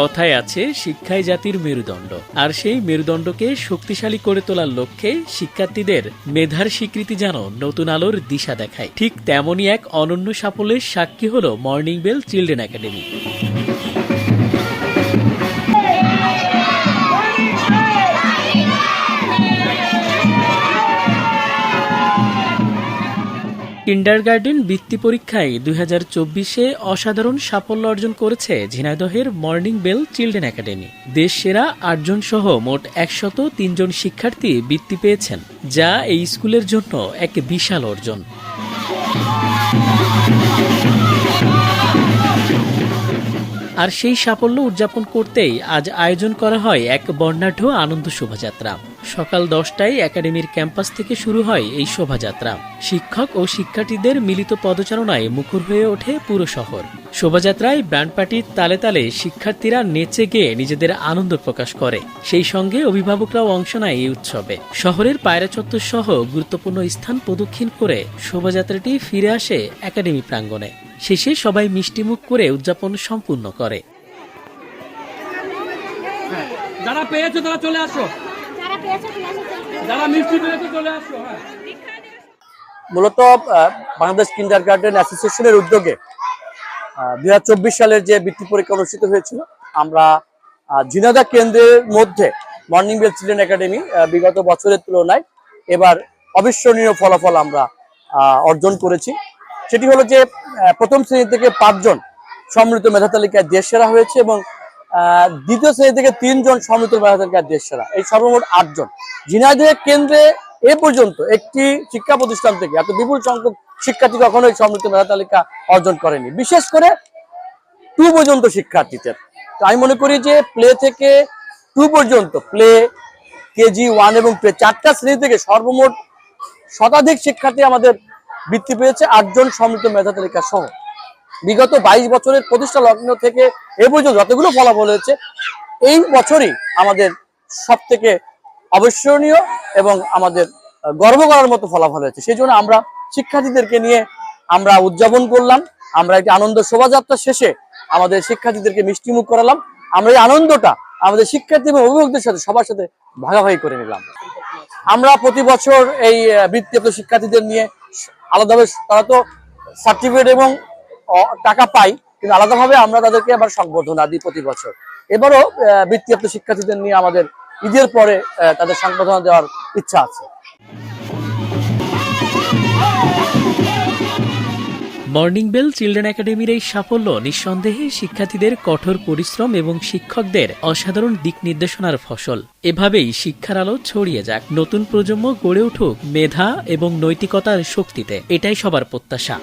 কথায় আছে, শিক্ষাই জাতির মেরুদণ্ড। আর সেই মেরুদণ্ডকে শক্তিশালী করে তোলার লক্ষ্যে শিক্ষার্থীদের মেধার স্বীকৃতি যেন নতুন আলোর দিশা দেখায়। ঠিক তেমনই এক অনন্য সাফল্যের সাক্ষী হল morning bell children academy. Kindergarten বৃত্তি পরীক্ষায় দুই হাজার চব্বিশে অসাধারণ সাফল্য অর্জন করেছে ঝিনাইদহের মর্নিং বেল চিলড্রেন একাডেমি। দেশ সেরা আটজন সহ মোট একশত তিনজন শিক্ষার্থী বৃত্তি পেয়েছেন, যা এই স্কুলের জন্য এক বিশাল অর্জন। আর সেই সাফল্য উদযাপন করতেই আজ আয়োজন করা হয় এক বর্ণাঢ্য আনন্দ শোভাযাত্রা। সকাল দশটায় একাডেমির ক্যাম্পাস থেকে শুরু হয় এই শোভাযাত্রা। শিক্ষক ও শিক্ষার্থীদের মিলিত পদচারণায় মুখর হয়ে ওঠে পুরো শহর। শোভাযাত্রায় ব্যান্ড পার্টির তালে তালে শিক্ষার্থীরা নেচে গিয়ে নিজেদের আনন্দ প্রকাশ করে। সেই সঙ্গে অভিভাবকরাও অংশ নেয় এই উৎসবে। শহরের পায়রা চত্বর সহ গুরুত্বপূর্ণ স্থান প্রদক্ষিণ করে শোভাযাত্রাটি ফিরে আসে একাডেমি প্রাঙ্গণে। শেষে সবাই মিষ্টিমুখ করে উদযাপন সম্পূর্ণ করে। যারা পেয়েছ তারা চলে আসো। যারা মিষ্টি পেয়েছ চলে আসো হ্যাঁ। মূলত আহ, বাংলাদেশ কিন্ডার গার্ডেন অ্যাসোসিয়েশনের উদ্যোগে দুই হাজার চব্বিশ সালের যে বৃত্তি পরীক্ষা অনুষ্ঠিত হয়েছিল আমরা ঝিনাইদহ কেন্দ্রের মধ্যে মর্নিং বেল চিলড্রেন একাডেমি বিগত বছরের তুলনায় এবার অবিস্মরণীয় ফলাফল আমরা আহ, অর্জন করেছি। সেটি হলো যে প্রথম শ্রেণি থেকে পাঁচজন সম্মিলিত মেধা তালিকায় দেশ সেরা হয়েছে এবং দ্বিতীয় শ্রেণি থেকে তিনজন সম্মিলিত মেধা তালিকায় দেশ সেরা এই সর্বমোট আটজন। ঝিনাইদহ কেন্দ্রে এ পর্যন্ত একটি শিক্ষা প্রতিষ্ঠান থেকে এত বিপুল সংখ্যক শিক্ষার্থী কখনোই সম্মিলিত মেধা তালিকা অর্জন করেনি। বিশেষ করে টু পর্যন্ত শিক্ষার্থীদের। তো আমি মনে করি যে প্লে থেকে টু পর্যন্ত, প্লে, কেজি ওয়ান এবং প্লে চারটা শ্রেণি থেকে সর্বমোট শতাধিক শিক্ষার্থী আমাদের বৃত্তি পেয়েছে আটজন সম্মিলিত মেধা তালিকা সহ। বিগত বাইশ বছরের প্রতিষ্ঠা লগ্ন থেকে এ পর্যন্ত যতগুলো ফলাফল হয়েছে, এই বছরই আমাদের সব থেকে অবিস্মরণীয় এবং আমাদের গর্ব করার মতো ফলাফল হয়েছে। সেই জন্য আমরা শিক্ষার্থীদেরকে নিয়ে আমরা উদযাপন করলাম, আমরা একটি আনন্দ শোভাযাত্রা শেষে আমাদের শিক্ষার্থীদেরকে মিষ্টিমুখ করালাম, আমরা এই আনন্দটা আমাদের শিক্ষার্থী এবং অভিভাবকদের সাথে, সবার সাথে ভাগাভাগি করে নিলাম। আমরা প্রতি বছর এই বৃত্তিপ্রাপ্ত শিক্ষার্থীদের নিয়ে আলাদাভাবে তারা তো সার্টিফিকেট এবং টাকা পাই কিন্তু আলাদাভাবে আমরা তাদেরকে আবার সংবর্ধনা দিই প্রতি বছর। এবারও আহ, বৃত্তিপ্রাপ্ত শিক্ষার্থীদের নিয়ে আমাদের ঈদের পরে তাদের সংবর্ধনা দেওয়ার ইচ্ছা আছে। মর্নিং বেল চিলড্রেন একাডেমির এই সাফল্য নিঃসন্দেহে শিক্ষার্থীদের কঠোর পরিশ্রম এবং শিক্ষকদের অসাধারণ দিক নির্দেশনার ফসল। এভাবেই শিক্ষার আলো ছড়িয়ে যাক। নতুন প্রজন্ম গড়ে উঠুক মেধা এবং নৈতিকতার শক্তিতে। এটাই সবার প্রত্যাশা।